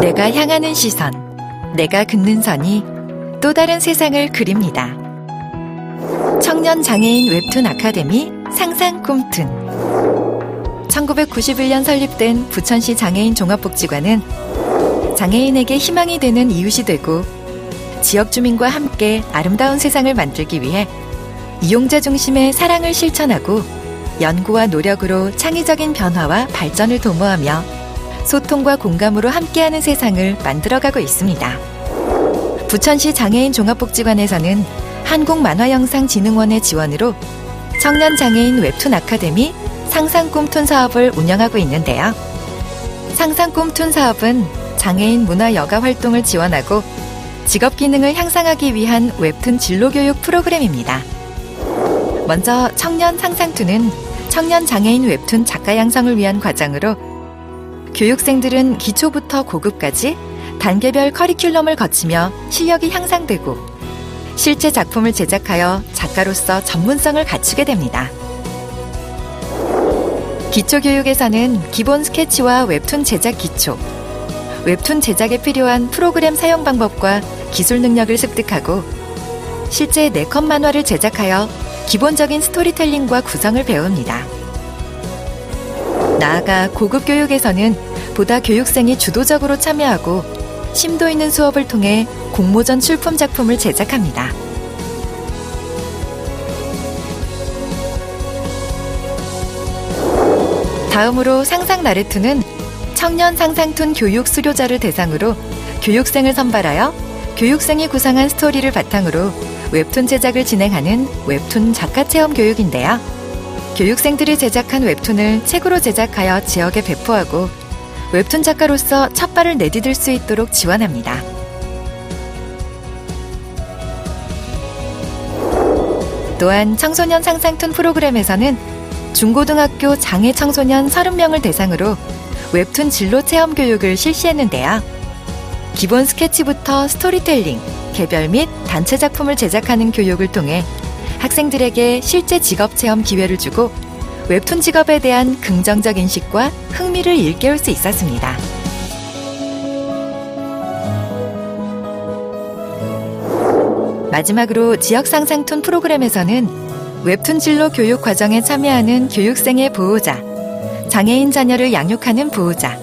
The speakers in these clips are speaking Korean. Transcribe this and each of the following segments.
내가 향하는 시선, 내가 긋는 선이 또 다른 세상을 그립니다. 청년 장애인 웹툰 아카데미 상상 꿈툰 1991년 설립된 부천시 장애인 종합복지관은 장애인에게 희망이 되는 이웃이 되고 지역 주민과 함께 아름다운 세상을 만들기 위해 이용자 중심의 사랑을 실천하고 연구와 노력으로 창의적인 변화와 발전을 도모하며 소통과 공감으로 함께하는 세상을 만들어가고 있습니다. 부천시 장애인 종합복지관에서는 한국만화영상진흥원의 지원으로 청년 장애인 웹툰 아카데미 상상 꿈툰 사업을 운영하고 있는데요. 상상 꿈툰 사업은 장애인 문화 여가 활동을 지원하고 직업 기능을 향상하기 위한 웹툰 진로 교육 프로그램입니다. 먼저 청년 상상투는 청년 장애인 웹툰 작가 양성을 위한 과정으로 교육생들은 기초부터 고급까지 단계별 커리큘럼을 거치며 실력이 향상되고 실제 작품을 제작하여 작가로서 전문성을 갖추게 됩니다. 기초교육에서는 기본 스케치와 웹툰 제작 기초, 웹툰 제작에 필요한 프로그램 사용 방법과 기술 능력을 습득하고 실제 네컷 만화를 제작하여 기본적인 스토리텔링과 구성을 배웁니다. 나아가 고급 교육에서는 보다 교육생이 주도적으로 참여하고 심도 있는 수업을 통해 공모전 출품 작품을 제작합니다. 다음으로 상상 나레투는 청년 상상툰 교육 수료자를 대상으로 교육생을 선발하여 교육생이 구상한 스토리를 바탕으로 웹툰 제작을 진행하는 웹툰 작가 체험 교육인데요. 교육생들이 제작한 웹툰을 책으로 제작하여 지역에 배포하고 웹툰 작가로서 첫 발을 내디딜 수 있도록 지원합니다. 또한 청소년 상상툰 프로그램에서는 중고등학교 장애 청소년 30명을 대상으로 웹툰 진로 체험 교육을 실시했는데요. 기본 스케치부터 스토리텔링, 개별 및 단체 작품을 제작하는 교육을 통해 학생들에게 실제 직업 체험 기회를 주고 웹툰 직업에 대한 긍정적 인식과 흥미를 일깨울 수 있었습니다. 마지막으로 지역 상상툰 프로그램에서는 웹툰 진로 교육 과정에 참여하는 교육생의 보호자, 장애인 자녀를 양육하는 보호자,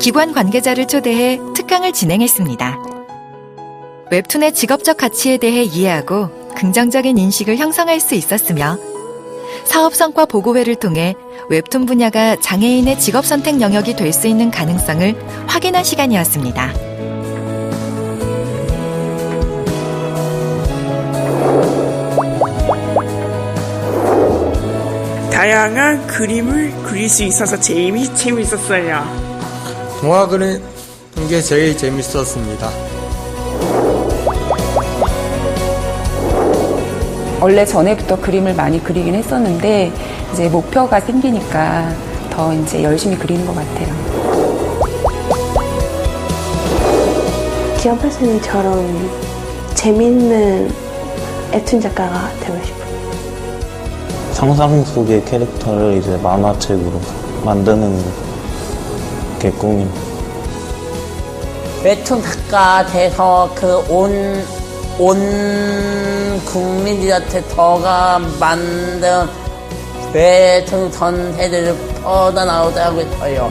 기관 관계자를 초대해 특강을 진행했습니다. 웹툰의 직업적 가치에 대해 이해하고 긍정적인 인식을 형성할 수 있었으며 사업 성과 보고회를 통해 웹툰 분야가 장애인의 직업 선택 영역이 될 수 있는 가능성을 확인한 시간이었습니다. 다양한 그림을 그릴 수 있어서 재미 재밌었어요. 동화 그리는 게 제일 재밌었습니다. 원래 전에부터 그림을 많이 그리긴 했었는데 이제 목표가 생기니까 더 이제 열심히 그리는 것 같아요. 기업 선생님처럼 재밌는 웹툰 작가가 되고 싶어요. 상상 속의 캐릭터를 이제 만화책으로 만드는 게 꿈입니다. 웹툰 작가 돼서 그 온, 온 국민들한테 더가 만든 웹툰 전세대를 뻗어나오자고 했어요.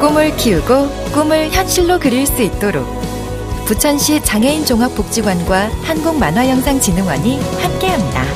꿈을 키우고 꿈을 현실로 그릴 수 있도록 부천시 장애인 종합복지관과 한국만화영상진흥원이 함께합니다.